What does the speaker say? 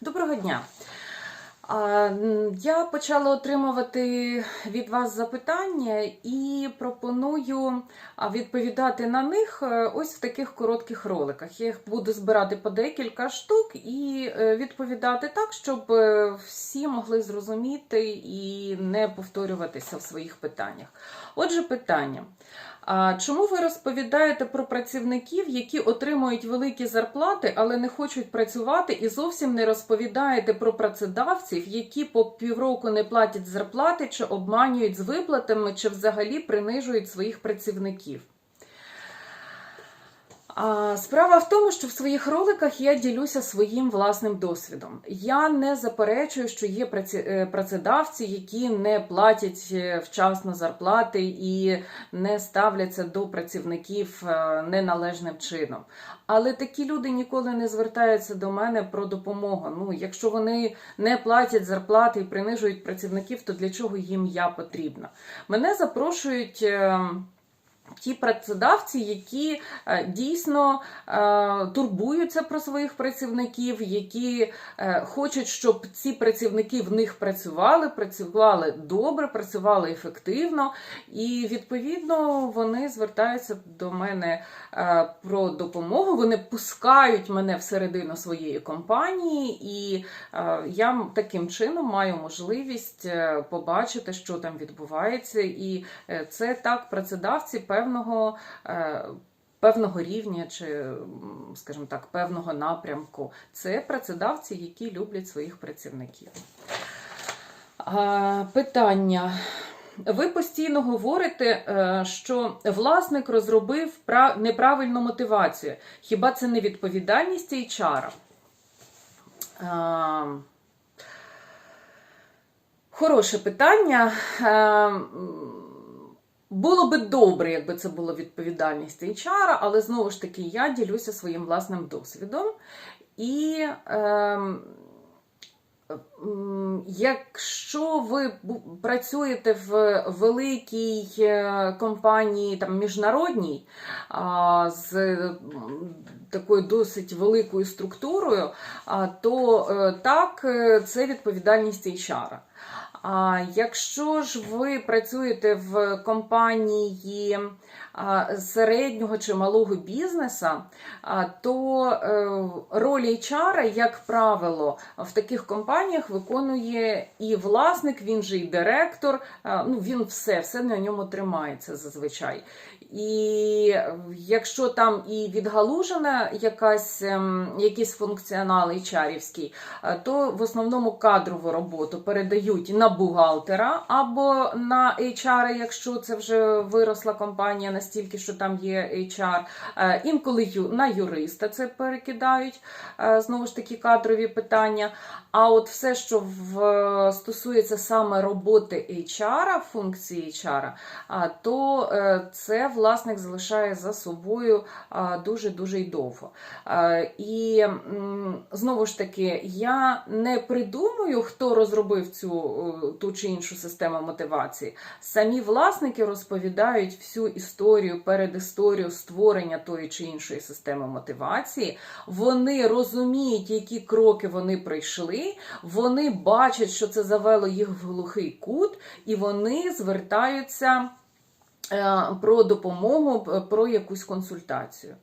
Доброго дня. Я почала отримувати від вас запитання і пропоную відповідати на них е, ось в таких коротких роликах. Я їх буду збирати по декілька штук і е, відповідати так, щоб е, всі могли зрозуміти і не повторюватися в своїх питаннях. Отже, питання. А чому ви розповідаєте про працівників, які отримують великі зарплати, але не хочуть працювати, і зовсім не розповідаєте про працедавців, які по півроку не платять зарплати, чи обманюють з виплатами, чи взагалі принижують своїх працівників? Справа в тому, що в своїх роликах я ділюся своїм власним досвідом. Я не заперечую, що є е, працедавці, які не платять е, вчасно зарплати і не ставляться до працівників е, неналежним чином. Але такі люди ніколи не звертаються до мене про допомогу. Ну, якщо вони не платять зарплати і принижують працівників, то для чого їм я потрібна? Мене запрошують. Ті працедавці, які е, дійсно е, турбуються про своїх працівників, які е, хочуть, щоб ці працівники в них працювали, працювали добре, працювали ефективно, і відповідно вони звертаються до мене про допомогу. Вони пускають мене всередину своєї компанії, і я таким чином маю можливість побачити, що там відбувається, і Це так працедавці певного, е, певного рівня чи, скажімо так, певного напрямку. Це працедавці, які люблять своїх працівників. Питання. Ви постійно говорите, е, що власник розробив неправильну мотивацію. Хіба це не відповідальність HR? А, Хороше питання. Е, Було би добре, якби це було відповідальність HR, але знову ж таки я ділюся своїм власним досвідом. І ем, якщо ви працюєте в великій е, компанії там, міжнародній з такою досить великою структурою, то е, так, е, це відповідальність HR. А якщо ж ви працюєте в компанії середнього чи малого бізнеса, то е, роль HR, як правило, в таких компаніях виконує і власник, він же і директор. Ну, він все, все на ньому тримається зазвичай. І якщо там і відгалужена якась, ем, якийсь функціонал HR-івський, е, то в основному кадрову роботу передають на бухгалтера або на HR, якщо це вже виросла компанія настільки, що там є HR. Е, Інколи на юриста це перекидають е, знову ж таки кадрові питання. А от все, що в, стосується саме роботи HR, функції HR, то це власник залишає за собою дуже-дуже й довго. І знову ж таки, я не придумую, хто розробив цю е, ту чи іншу систему мотивації. Самі власники розповідають всю історію, передісторію створення тої чи іншої системи мотивації. Вони розуміють, які кроки вони пройшли. Вони бачать, що це завело їх в глухий кут, і вони звертаються про допомогу, про якусь консультацію.